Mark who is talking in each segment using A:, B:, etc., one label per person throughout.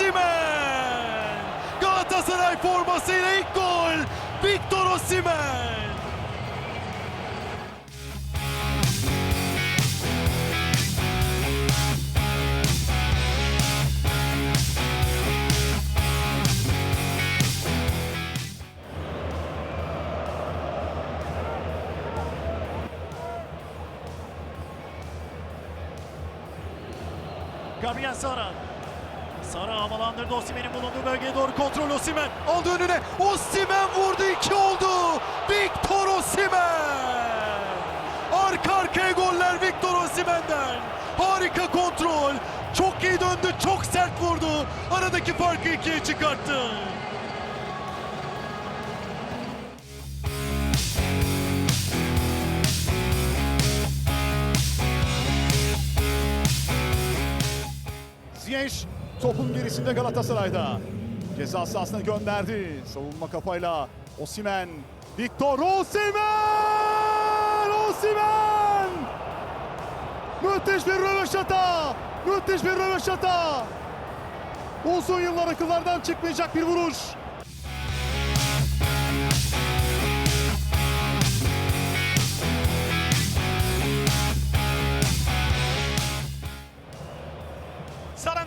A: Osimhen! Galatasaray formasıyla ilk gol. Victor Osimhen! Gabriel Sara. Sara havalandırdı Osimhen'in bulunduğu bölgeye doğru kontrol Osimhen. Aldı önüne. Osimhen vurdu. iki oldu. Victor Osimhen. Arka arkaya goller Victor Osimhen'den. Harika kontrol. Çok iyi döndü. Çok sert vurdu. Aradaki farkı ikiye çıkarttı.
B: Ziyech topun gerisinde Galatasaray'da. Ceza sahasına gönderdi. Savunma kafayla Osimen. Victor Osimen! Osimen! Müthiş bir röveşata! Müthiş bir röveşata! Uzun yıllar akıllardan çıkmayacak bir vuruş.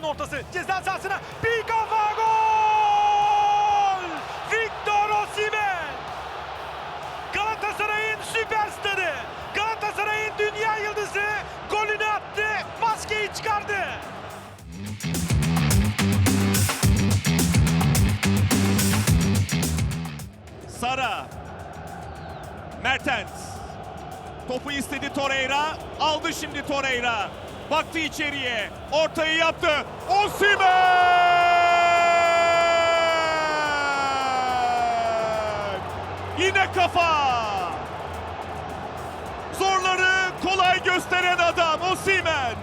C: Sara'nın ortası ceza sahasına bir kafa gol! Victor Osimhen! Galatasaray'ın süperstarı, Galatasaray'ın dünya yıldızı golünü attı, maskeyi çıkardı.
D: Sara. Mertens. Topu istedi Torreira. Aldı şimdi Torreira. Baktı içeriye. Ortayı yaptı. Osimhen! Yine kafa. Zorları kolay gösteren adam Osimhen.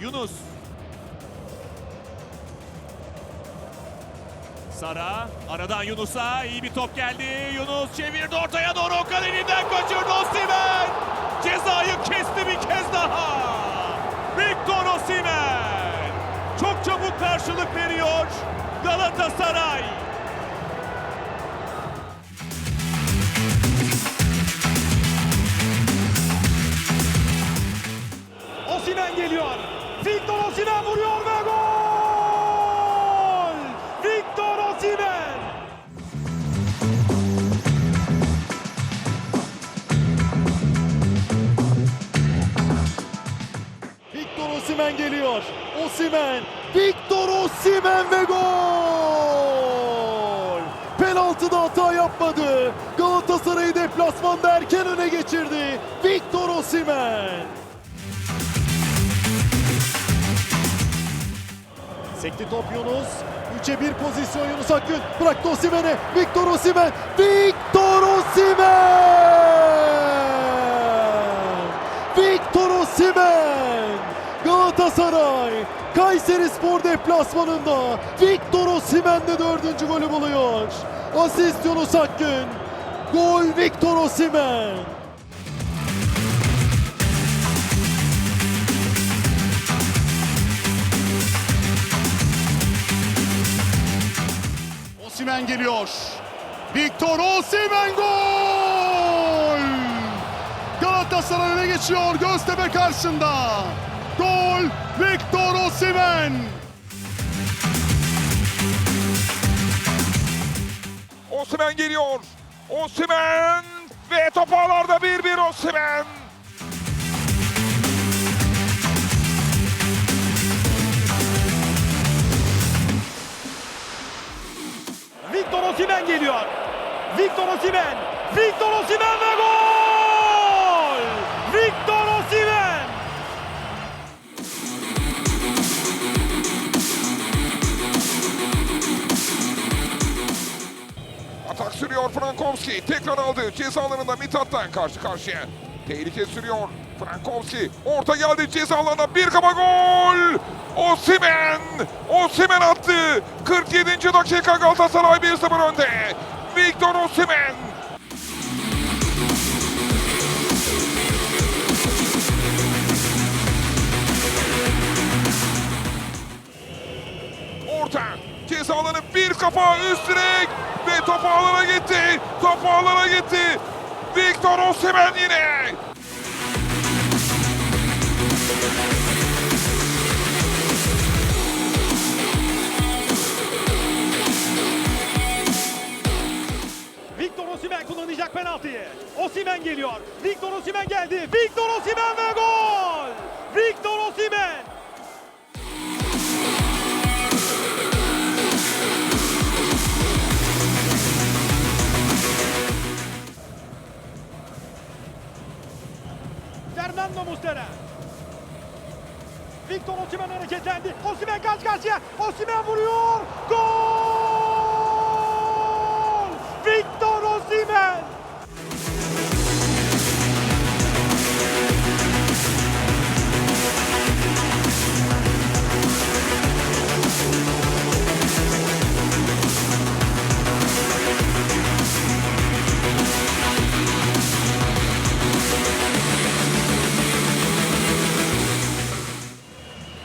D: Yunus. Sara aradan Yunus'a iyi bir top geldi. Yunus çevirdi ortaya doğru Okan elinden kaçırdı Osimhen. Cezayı kesti bir kez daha. Victor Osimhen. Çok çabuk karşılık veriyor Galatasaray.
C: Osimhen geliyor. Victor Osimhen vuruyor ve gol! Victor Osimhen!
A: Osimhen geliyor. Osimhen, Victor Osimhen ve gol! Penaltıda hata yapmadı. Galatasaray'ı deplasmanda erken öne geçirdi. Victor Osimhen. Sekti top Yunus. 3'e 1 pozisyon Yunus Akgün. Bıraktı Osimhen'e. Victor Osimhen. Victor Osimhen! Victor Osimhen! Galatasaray Kayseri Spor deplasmanında Victor Osimhen de dördüncü golü buluyor. Asist Yunus Akgün. Gol Victor Osimhen.
B: Osimen geliyor. Victor Osimen gol! Galatasaray öne geçiyor Göztepe karşısında. Gol Victor Osimen!
E: Osimhen geliyor. Osimhen ve top ağlarda 1-1 Osimhen.
C: Victor Osimhen geliyor. Victor Osimhen! Victor Osimhen ve gol!
E: Sürüyor Frankowski. Tekrar aldı. Ceza alanında Mithat'tan karşı karşıya. Tehlike sürüyor. Frankowski orta geldi ceza alanına bir kafa gol. Osimhen! Osimhen attı. 47. dakika Galatasaray 1-0 önde. Victor Osimhen! Orta ceza alanı bir kafa üst direk ve top ağlara gitti. Top ağlara gitti. Victor Osimhen yine.
C: Victor Osimhen kullanacak penaltıyı. Osimhen geliyor. Victor Osimhen geldi. Victor Osimhen ve gol! Victor Osimhen! Fernando Muslera. Victor Osimhen hareketlendi. Osimhen karşı karşıya. Osimhen vuruyor. Gol!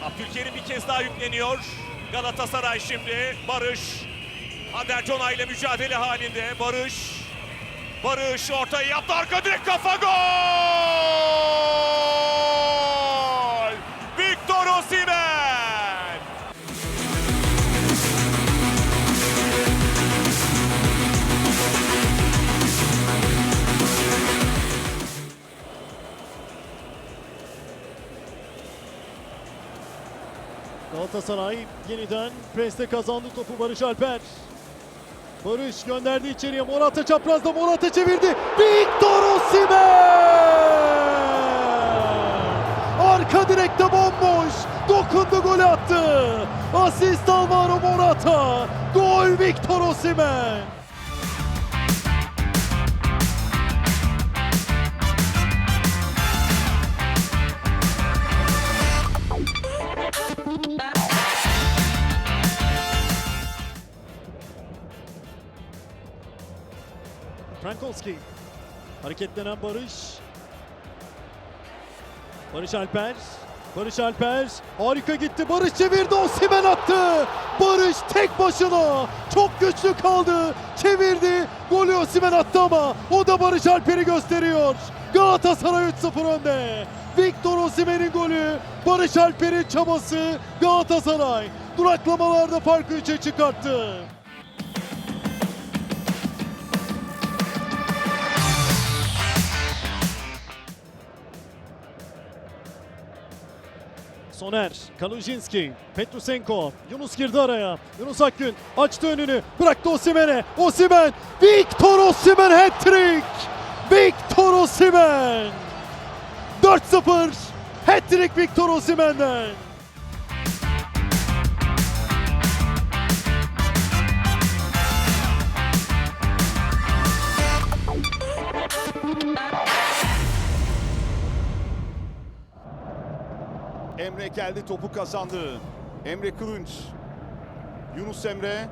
D: Abdülkerim bir kez daha yükleniyor. Galatasaray şimdi. Barış. Ader Cona ile mücadele halinde. Barış. Barış ortayı yaptı. Arka direk kafa gol!
A: Galatasaray yeniden preste kazandı topu Barış Alper. Barış gönderdi içeriye. Morata çaprazda Morata çevirdi. Victor Osimhen! Arka direkte bomboş. Dokundu golü attı. Asist Alvaro Morata. Gol Victor Osimhen. Frankowski. Hareketlenen Barış. Barış Alper. Barış Alper. Harika gitti. Barış çevirdi. Osimhen attı. Barış tek başına. Çok güçlü kaldı. Çevirdi. Golü Osimhen attı ama o da Barış Alper'i gösteriyor. Galatasaray 3-0 önde. Victor Osimhen'in golü. Barış Alper'in çabası. Galatasaray duraklamalarda farkı 3'e çıkarttı. Soner, Kalujinski, Petrusenko, Yunus girdi araya. Yunus Akgün açtı önünü, bıraktı Osimhen'e. Osimhen, Victor Osimhen hat-trick! Victor Osimhen! 4-0, hat-trick Victor Osimhen'den.
B: Emre geldi topu kazandı. Emre Kılınç. Yunus Emre.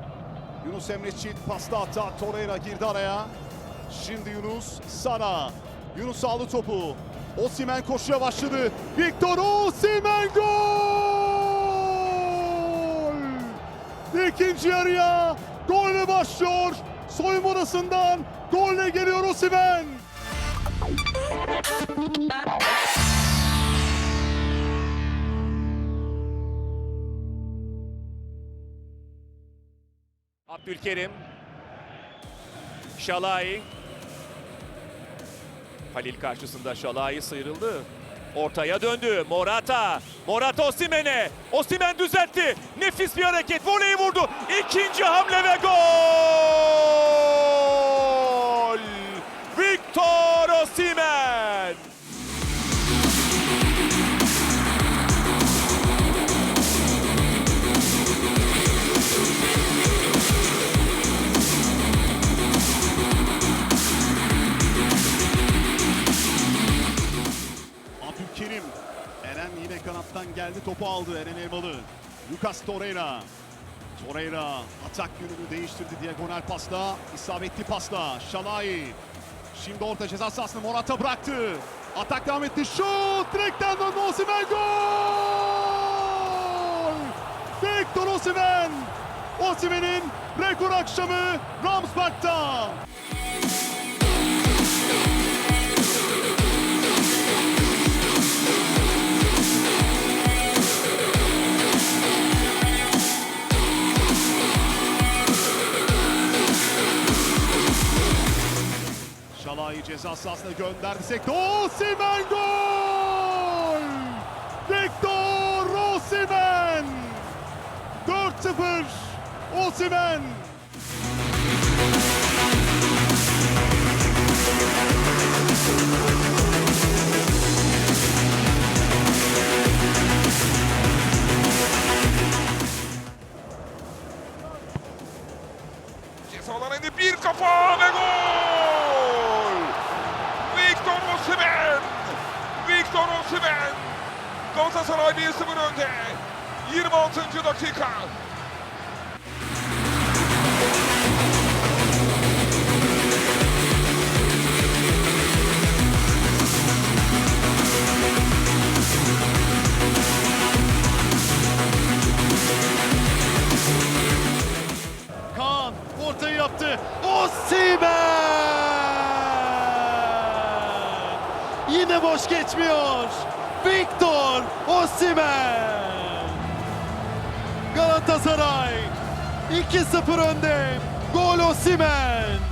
B: Yunus Emre çift pasta attı. Torreira girdi araya. Şimdi Yunus sana. Yunus aldı topu. Osimhen koşuya başladı. Victor Osimhen gol! İkinci yarıya golle başlıyor. Soyunma odasından golle geliyor Osimhen.
D: Abdülkerim. Şalay. Halil karşısında Şalay sıyrıldı. Ortaya döndü. Morata. Morata Osimhen'e. Osimhen düzeltti. Nefis bir hareket. Voleyi vurdu. İkinci hamle ve gol! Victor Osimhen!
B: Sağ kanattan geldi topu aldı Eren Elmalı. Lucas Torreira. Torreira atak yönünü değiştirdi diagonal pasla. isabetli pasla. Şalai. Şimdi orta ceza sahasını Morata bıraktı. Atak devam etti. Şut! Direkten döndü Osimhen gol! Victor Osimhen! Osimhen'in rekor akşamı Ramsberg'da. Ceza sahasına gönderdi. Sekte Osimhen gol! Victor Osimhen! 4-0 Osimhen!
E: Ceza indi bir kafa ve Galatasaray 1-0 önde. 26. dakika.
A: Kaan ortayı yaptı. Osimhen! Yine boş geçmiyor. Victor Osimhen! Galatasaray 2-0 önde. Gol Osimhen!